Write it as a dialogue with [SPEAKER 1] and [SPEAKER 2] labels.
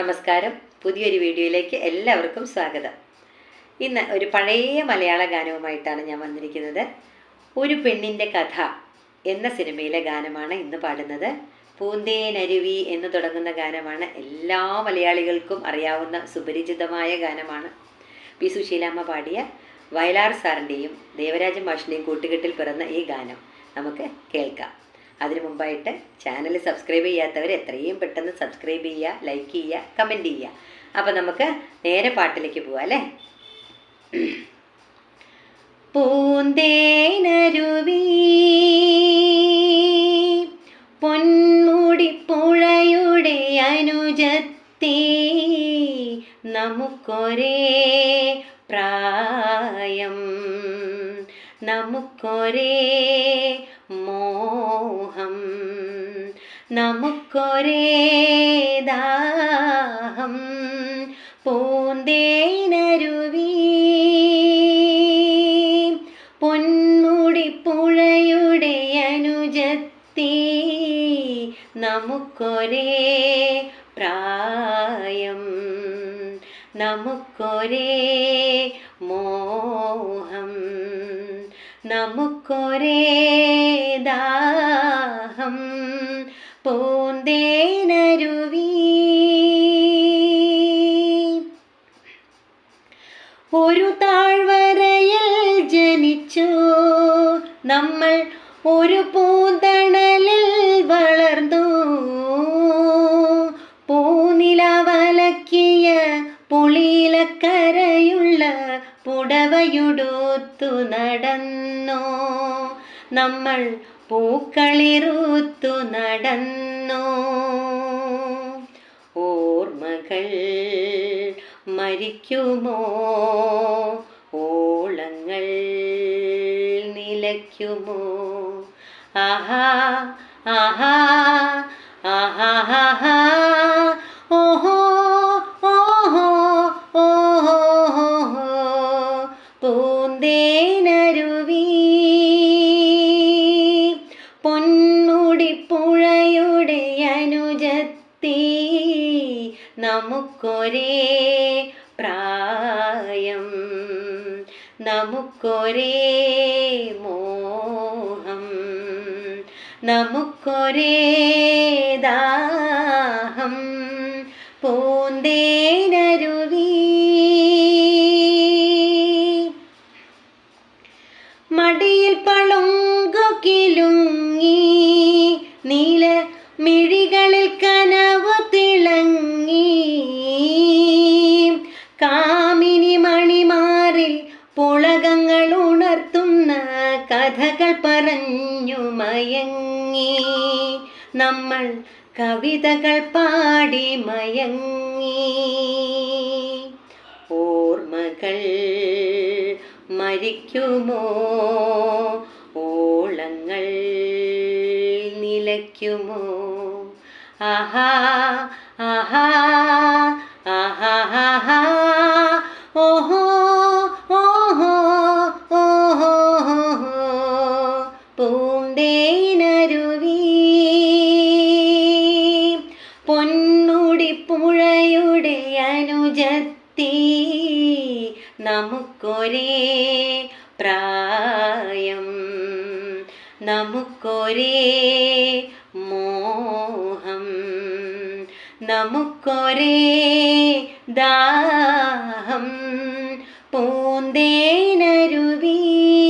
[SPEAKER 1] നമസ്കാരം പുതിയൊരു വീഡിയോയിലേക്ക് എല്ലാവർക്കും സ്വാഗതം ഇന്ന് ഒരു പഴയ മലയാള ഗാനവുമായിട്ടാണ് ഞാൻ വന്നിരിക്കുന്നത് ഒരു പെണ്ണിൻ്റെ കഥ എന്ന സിനിമയിലെ ഗാനമാണ് ഇന്ന് പാടുന്നത് പൂന്തേനരുവി എന്ന് തുടങ്ങുന്ന ഗാനമാണ് എല്ലാ മലയാളികൾക്കും അറിയാവുന്ന സുപരിചിതമായ ഗാനമാണ് പി സുശീലാമ്മ പാടിയ വയലാർ സാറിൻ്റെയും ദേവരാജൻ മാഷിൻ്റെയും കൂട്ടുകെട്ടിൽ പിറന്ന ഈ ഗാനം നമുക്ക് കേൾക്കാം അതിനു മുമ്പായിട്ട് ചാനൽ സബ്സ്ക്രൈബ് ചെയ്യാത്തവർ എത്രയും പെട്ടെന്ന് സബ്സ്ക്രൈബ് ചെയ്യുക ലൈക്ക് ചെയ്യുക കമൻറ്റ് ചെയ്യുക അപ്പോൾ നമുക്ക് നേരെ പാട്ടിലേക്ക് പോവാം അല്ലേ പൂന്തേനരുവി പൊന്മുടിപ്പുഴയുടെ അനുജത്തി നമുക്കൊരേ പ്രായം നമുക്കൊരേ നമുക്കൊരേദാഹം പൂന്തേനരുവി പൊന്മുടിപ്പുഴയുടെ അനുജത്തി നമുക്കൊരേ പ്രായം നമുക്കൊരേ മോഹം നമുക്കൊരേ പൂന്തേനരുവി ഒരു താഴ്വരയിൽ ജനിച്ചു നമ്മൾ ഒരു പൂന്തണലിൽ വളർന്നു പൂനിലവലക്കിയ പുളിയിലക്കരയുള്ള പുടവയുടുത്തു നടന്നു നമ്മൾ പൂക്കളിറുത്തു നടന്നു ഓർമ്മകൾ മരിക്കുമോ ഓളങ്ങൾ നിലയ്ക്കുമോ ആഹാ ആഹാ ആഹാ ഓഹോ ഓഹോ ഓഹോ പൂന്തേ നമുക്കൊരേ പ്രായം നമുക്കൊരേ മോഹം നമുക്കൊരേ ദാഹം പൂന്തേനരുവി മടിയിൽ പളുങ്കുകിലുങ്ങി നീല മിഴികളിൽ കഥകൾ പറഞ്ഞു മയങ്ങി നമ്മൾ കവിതകൾ പാടി മയങ്ങി ഓർമ്മകൾ മരിക്കുമോ ഓളങ്ങൾ നിലയ്ക്കുമോ ആഹാ ആഹാ പൊന്നുടിപ്പുഴയുടെ അനുജത്തി നമുക്കൊരേ പ്രായം നമുക്കൊരേ മോഹം നമുക്കൊരേ ദാഹം പൂന്തേ